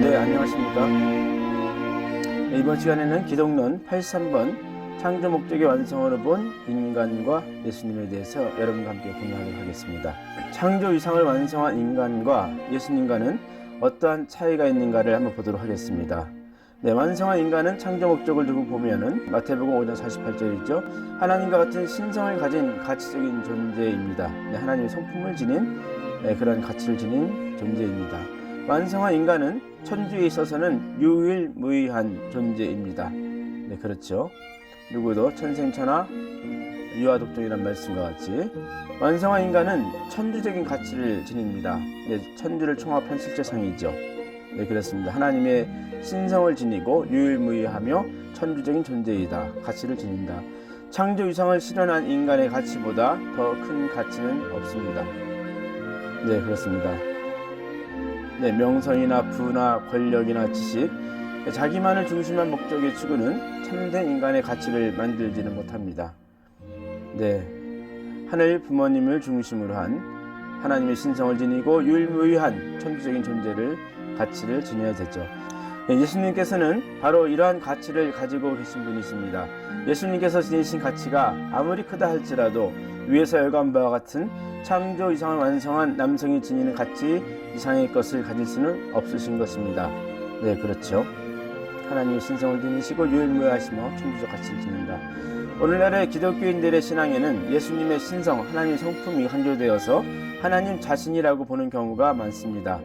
네, 안녕하십니까. 네, 이번 시간에는 기독론 83번 창조 목적의 완성으로 본 인간과 예수님에 대해서 여러분과 함께 공유하도록 하겠습니다. 창조 이상을 완성한 인간과 예수님과는 어떠한 차이가 있는가를 한번 보도록 하겠습니다. 네, 완성한 인간은 창조 목적을 두고 보면은 마태복음 5장 48절이죠. 하나님과 같은 신성을 가진 가치적인 존재입니다. 네, 하나님의 성품을 지닌 네, 그런 가치를 지닌 존재입니다. 완성한 인간은 천주에 있어서는 유일무이한 존재입니다. 네, 그렇죠. 누구도 천생천하 유아독존이란 말씀과 같이 완성한 인간은 천주적인 가치를 지닙니다. 네, 천주를 총합한 실제상이죠. 네, 그렇습니다. 하나님의 신성을 지니고 유일무이하며 천주적인 존재이다. 가치를 지닌다. 창조 유상을 실현한 인간의 가치보다 더 큰 가치는 없습니다. 네, 그렇습니다. 네, 명성이나 부나 권력이나 지식, 자기만을 중심한 목적의 추구는 참된 인간의 가치를 만들지는 못합니다. 네, 하늘 부모님을 중심으로 한 하나님의 신성을 지니고 유일무이한 천주적인 존재를 가치를 지녀야 되죠. 네, 예수님께서는 바로 이러한 가치를 가지고 계신 분이십니다. 예수님께서 지니신 가치가 아무리 크다 할지라도 위에서 열간 바와 같은 창조 이상을 완성한 남성이 지니는 가치 이상의 것을 가질 수는 없으신 것입니다. 네, 그렇죠. 하나님의 신성을 지니시고 유일무이하시며 천주적 가치를 지닌다. 오늘날의 기독교인들의 신앙에는 예수님의 신성, 하나님 성품이 강조되어서 하나님 자신이라고 보는 경우가 많습니다.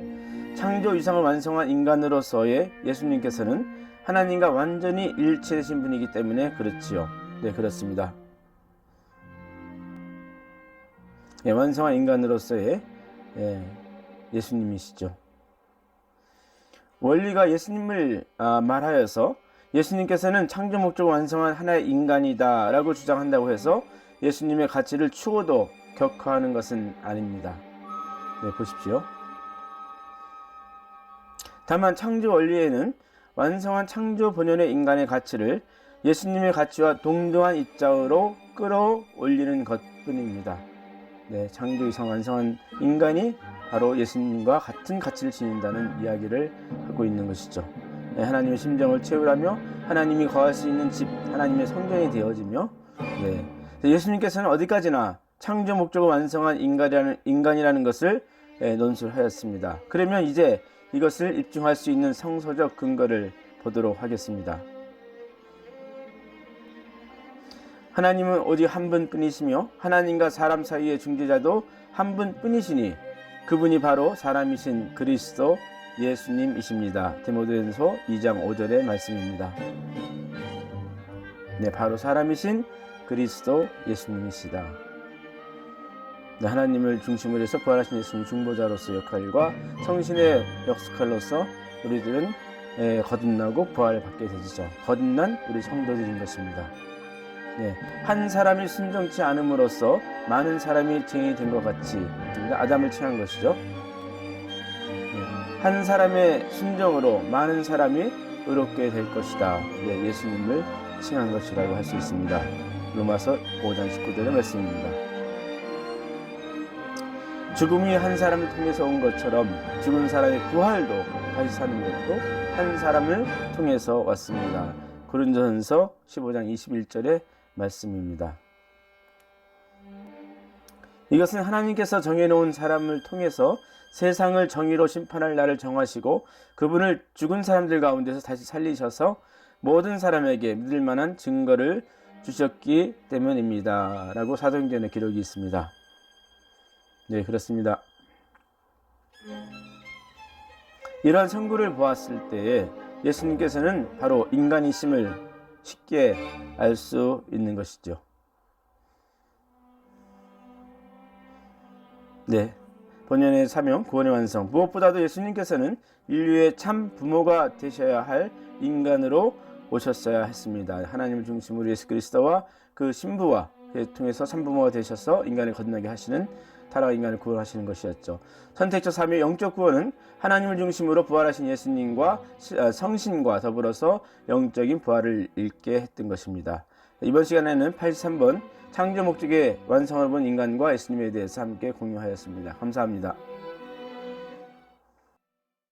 창조 이상을 완성한 인간으로서의 예수님께서는 하나님과 완전히 일치되신 분이기 때문에 그렇지요. 네, 그렇습니다. 예, 완성한 인간으로서의 예, 예수님이시죠. 원리가 예수님을 아, 말하여서 예수님께서는 창조 목적을 완성한 하나의 인간이다라고 주장한다고 해서 예수님의 가치를 추호도 격화하는 것은 아닙니다. 네, 보십시오. 다만 창조 원리에는 완성한 창조 본연의 인간의 가치를 예수님의 가치와 동등한 입장으로 끌어올리는 것뿐입니다. 네, 창조 이상 완성한 인간이 바로 예수님과 같은 가치를 지닌다는 이야기를 하고 있는 것이죠. 네, 하나님의 심정을 채우라며 하나님이 거할 수 있는 집, 하나님의 성전이 되어지며, 네, 예수님께서는 어디까지나 창조 목적을 완성한 인간이라는, 인간이라는 것을 네, 논술하였습니다. 그러면 이제 이것을 입증할 수 있는 성서적 근거를 보도록 하겠습니다. 하나님은 오직 한 분뿐이시며 하나님과 사람 사이의 중재자도 한 분뿐이시니 그분이 바로 사람이신 그리스도 예수님이십니다. 디모데전서 2장 5절의 말씀입니다. 네, 바로 사람이신 그리스도 예수님이시다. 네, 하나님을 중심으로 해서 부활하신 예수님 중보자로서 역할과 성신의 역할로서 우리들은 에, 거듭나고 부활을 받게 되죠. 거듭난 우리 성도들인 것입니다. 네, 한 사람이 순정치 않음으로써 많은 사람이 증인이 된 것 같이 아담을 칭한 것이죠. 네, 한 사람의 순정으로 많은 사람이 의롭게 될 것이다. 네, 예수님을 칭한 것이라고 할 수 있습니다. 로마서 5장 19절의 말씀입니다. 죽음이 한 사람을 통해서 온 것처럼 죽은 사람의 부활도 다시 사는 것도 한 사람을 통해서 왔습니다. 고린도전서 15장 21절의 말씀입니다. 이것은 하나님께서 정해놓은 사람을 통해서 세상을 정의로 심판할 날을 정하시고 그분을 죽은 사람들 가운데서 다시 살리셔서 모든 사람에게 믿을 만한 증거를 주셨기 때문입니다. 라고 사도행전에 기록이 있습니다. 네, 그렇습니다. 이러한 선구를 보았을 때에 예수님께서는 바로 인간이심을 쉽게 알 수 있는 것이죠. 네. 본연의 사명, 구원의 완성. 무엇보다도 예수님께서는 인류의 참 부모가 되셔야 할 인간으로 오셨어야 했습니다. 하나님을 중심으로 예수 그리스도와 그 신부와 통해서 참부모가 되셔서 인간을 거듭나게 하시는 타락 인간을 구원하시는 것이었죠. 선택적 삶의 영적 구원은 하나님을 중심으로 부활하신 예수님과 성신과 더불어서 영적인 부활을 읽게 했던 것입니다. 이번 시간에는 83번 창조 목적의 완성을 본 인간과 예수님에 대해서 함께 공유하였습니다. 감사합니다.